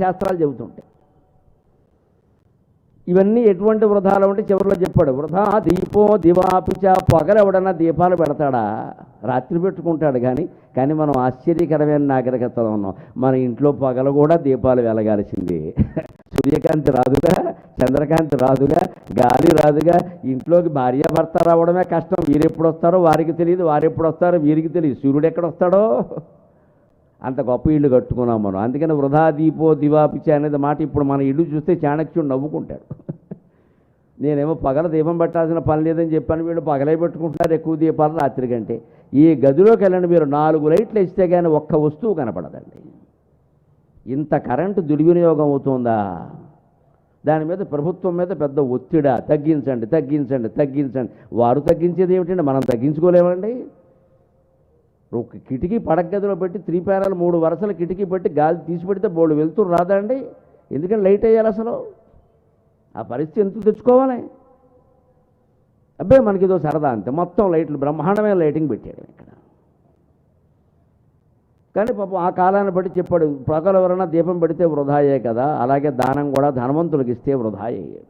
శాస్త్రాలు చెబుతుంటాయి. ఇవన్నీ ఎటువంటి వృధాలు అంటే చివరిలో చెప్పాడు వృధా దీపో దివాపిచ పొగలెవడన్నా ఎవడన్నా దీపాలు పెడతాడా? రాత్రి పెట్టుకుంటాడు కానీ కానీ మనం ఆశ్చర్యకరమైన నాగరికతలో ఉన్నాం. మన ఇంట్లో పగలు కూడా దీపాలు వెలగాల్సింది. సూర్యకాంతి రాదుగా చంద్రకాంతి రాదుగా గాలి రాదుగా ఇంట్లోకి భార్యాభర్త రావడమే కష్టం. వీరెప్పుడు వస్తారో వారికి తెలియదు వారెప్పుడు వస్తారో వీరికి తెలియదు. సూర్యుడు ఎక్కడ వస్తాడో? అంత గొప్ప ఇల్లు కట్టుకున్నాం మనం. అందుకని వృధా దీపో దివాపిచ అనేది మాట ఇప్పుడు మన ఇల్లు చూస్తే చాణక్యుడు నవ్వుకుంటాడు. నేనేమో పగల దీపం పెట్టాల్సిన పని లేదని చెప్పాను. వీళ్ళు పగలే పెట్టుకుంటున్నారు ఎక్కువ దీపాలు రాత్రి కంటే ఈ గదిలోకి వెళ్ళండి మీరు. నాలుగు లైట్లు ఇస్తే కానీ ఒక్క వస్తువు కనపడదండి. ఇంత కరెంటు దుర్వినియోగం అవుతుందా? దాని మీద ప్రభుత్వం మీద పెద్ద ఒత్తిడా. తగ్గించండి తగ్గించండి తగ్గించండి. వారు తగ్గించేది ఏమిటండి? మనం తగ్గించుకోలేమండి. ఒక కిటికీ పడగదిలో పెట్టి త్రీ ప్యానల్ మూడు వరుసల కిటికీ పెట్టి గాలి తీసి పెడితే బోర్డు వెళ్తురు రాదండి. ఎందుకంటే లైట్ వేయాలి అసలు. ఆ పరిస్థితి ఎందుకు తెచ్చుకోవాలి? అబ్బాయి మనకి ఏదో సరదా అంతే. మొత్తం లైట్లు బ్రహ్మాండమైన లైటింగ్ పెట్టాడు ఇక్కడ. కానీ పాపం ఆ కాలాన్ని బట్టి చెప్పాడు పగలు ఎవరైనా దీపం పెడితే వృధాయే కదా. అలాగే దానం కూడా ధనవంతులకు ఇస్తే వృధాయే.